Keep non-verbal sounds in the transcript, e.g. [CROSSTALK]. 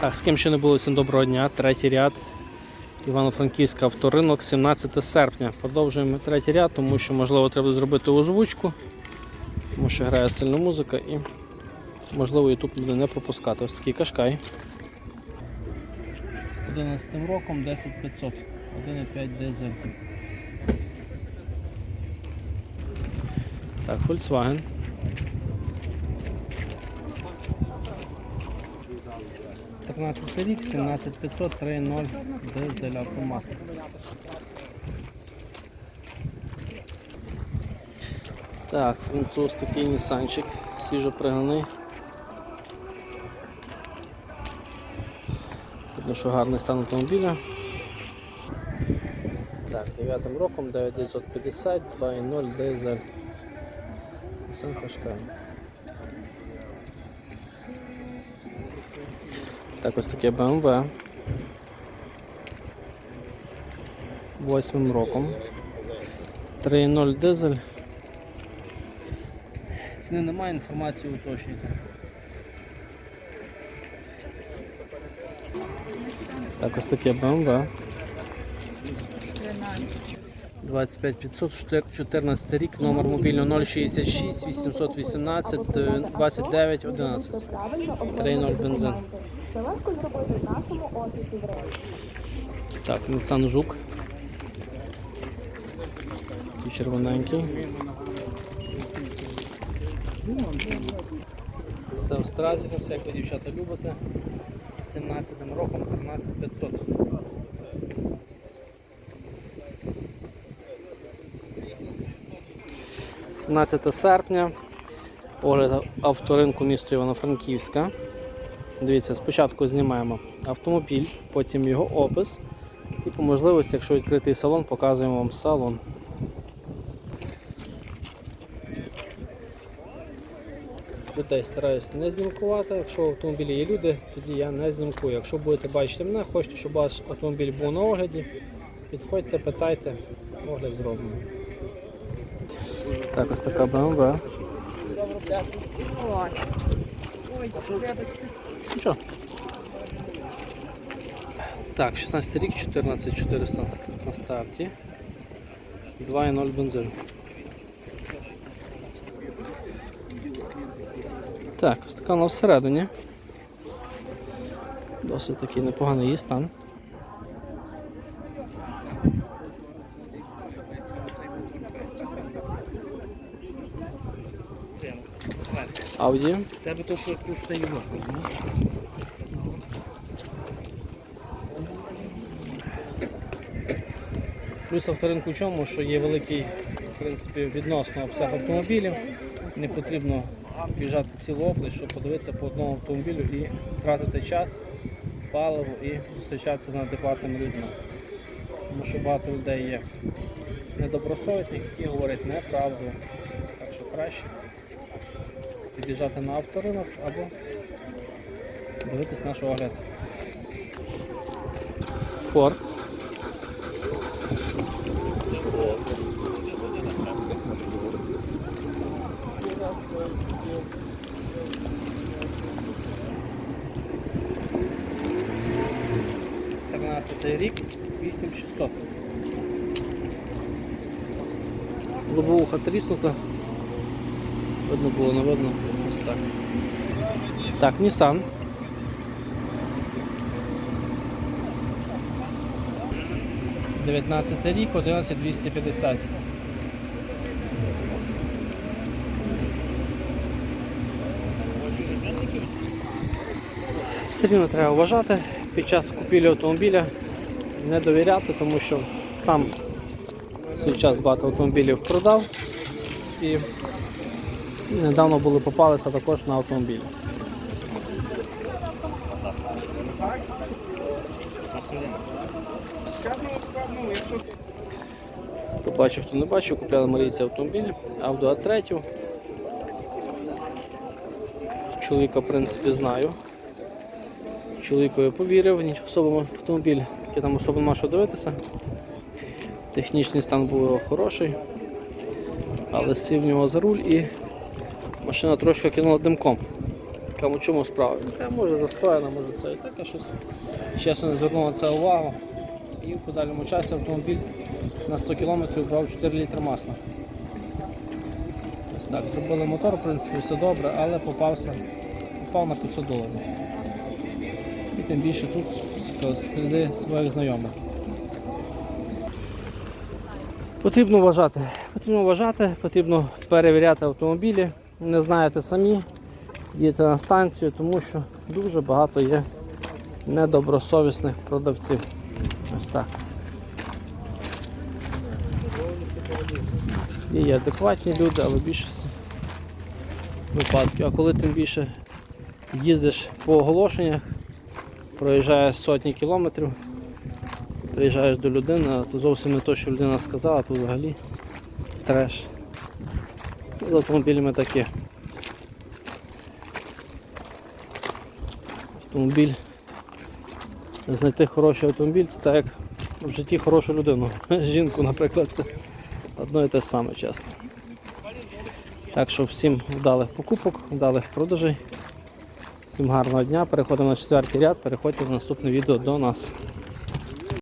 Так, з ким ще не було всім доброго дня. Третій ряд. Івано-Франківська авторинок, 17 серпня. Продовжуємо третій ряд, тому що можливо треба зробити озвучку, тому що грає сильна музика і можливо YouTube буде не пропускати. Ось такий кашкай. 11 роком 10500, 1,5 дизель. Так, Volkswagen. Тринадцятий рік, 17500, 3.0, дизель автомат. Так, француз такий нісанчик, свіжо пригнаний. Видно, що гарний стан автомобіля. Так, 9 роком 9950, 2.0 дизель. Nissan Qashqai. Так, ось таке BMW. Восьмим роком. 3.0 дизель. Ціни немає, інформацію уточнюйте. Так, ось таке BMW. 25500, 14 рік, номер мобільного 066 818 29 11. 3.0 бензин. Це легко зробити в нашому офісі в Рейс. Так, Nissan Жук. Такий червоненький. Все в стразіка, все як ви дівчата любите. 17 роком 13500. – 17 серпня. Огляд авторинку міста Івано-Франківська. Дивіться, спочатку знімаємо автомобіль, потім його опис. І по можливості, якщо відкритий салон, показуємо вам салон. Людей стараюся не знімкувати. Якщо в автомобілі є люди, тоді я не знімкую. Якщо будете бачити мене, хочете, щоб ваш автомобіль був на огляді, підходьте, питайте, огляд зробимо. Так, ось така BMW. Ой, вибачте. Нічого. Так, 16 рік, 14400 на старті. 2.0 бензин. Так, ось така вона всередині. Досить такий непоганий її стан. Audi. Тебе то, що коштує його. Плюс авторинку в чому, що є великий в принципі, відносно обсяг автомобілів. Не потрібно біжати цілу область, щоб подивитися по одному автомобілю і тратити час, паливо і зустрічатися з неадекватними людьми. Тому що багато людей є недобросовітних, які говорять неправду. Так що краще під'їжджати на авторинок або дивитись наш огляд. Форд. Тринадцятий рік, 8600. Лобовуха тріснута. Видно було, не видно. Ось так. Так, Nissan. Дев'ятнадцятий рік, 11250. Все рівно треба вважати під час купівлі автомобіля, не довіряти, тому що сам свій час багато автомобілів продав і недавно були попалися також на автомобілі. Хто бачив, хто не бачив, купляли Марійці автомобіль, Audi A3. Чоловіка, в принципі, знаю. Чоловікові повірив, особливо автомобіль, який там особо нема що дивитися. Технічний стан був хороший, але сів в нього за руль і машина трошки кинула димком. Кому чому справа? Та може застояна, може це і таке щось. Чесно не звернув на це увагу. І в подальшому часі автомобіль на 100 км брав 4 літри масла. Ось так, зробили мотор, в принципі, все добре, але попався, попав на 500 доларів. І тим більше тут серед своїх знайомих. Потрібно вважати. Потрібно вважати, потрібно перевіряти автомобілі. Не знаєте самі, їдете на станцію, тому що дуже багато є недобросовісних продавців. Ось так. Є і адекватні люди, але в більшості випадків. А коли тим більше їздиш по оголошеннях, проїжджаєш сотні кілометрів, приїжджаєш до людини, а то зовсім не те, що людина сказала, то взагалі треш. З автомобілями таке. Автомобіль. Знайти хороший автомобіль це так як в житті хорошу людину. [LAUGHS] Жінку, наприклад, одно і те ж саме чесно. Так що всім вдалих покупок, вдалих продажей. Всім гарного дня. Переходимо на четвертий ряд, переходьте в наступне відео до нас.